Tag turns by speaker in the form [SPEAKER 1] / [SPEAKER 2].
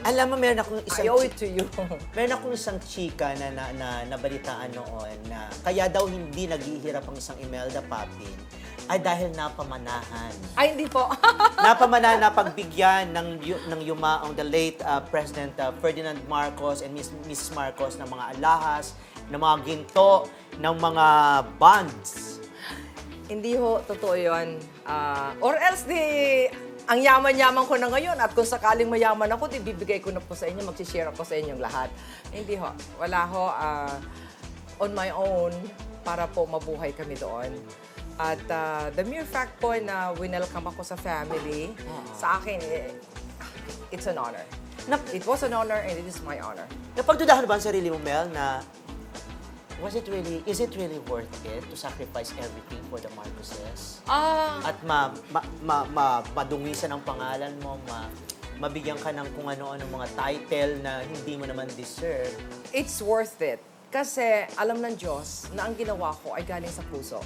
[SPEAKER 1] Alam mo, meron akong isang...
[SPEAKER 2] I owe it to you.
[SPEAKER 1] Meron akong isang chika na, na, na nabalitaan noon na kaya daw hindi naghihirap ang isang Imelda Papin ay dahil napamanahan.
[SPEAKER 2] Ay, hindi po.
[SPEAKER 1] napamanahan na pagbigyan ng, ng yumaong the late uh, President uh, Ferdinand Marcos and Miss, Mrs. Marcos ng mga alahas, ng mga ginto, ng mga bonds.
[SPEAKER 2] Hindi ho, totoo yun. Ah, or else di, ang yaman-yaman ko na ngayon at kung sakaling mayaman ako, di bibigay ko na po sa inyo, mag-share ako sa inyong lahat. Hindi ho, wala ho, ah, on my own, para po mabuhay kami doon. At ah, the mere fact po na winelcome ako sa family, sa akin, eh, it's an honor.
[SPEAKER 1] Nap-
[SPEAKER 2] It was an honor and it is my honor.
[SPEAKER 1] Napagdudahan ba ang sarili mo, Mel, na was it really, is it really worth it to sacrifice everything for the Marcoses?
[SPEAKER 2] Ah,
[SPEAKER 1] At ma, ma, ma, ma, madungisan ang pangalan mo, ma, mabigyan ka ng kung ano-ano mga title na hindi mo naman deserve.
[SPEAKER 2] it's worth it. Kasi alam ng Diyos na ang ginawa ko ay galing sa puso.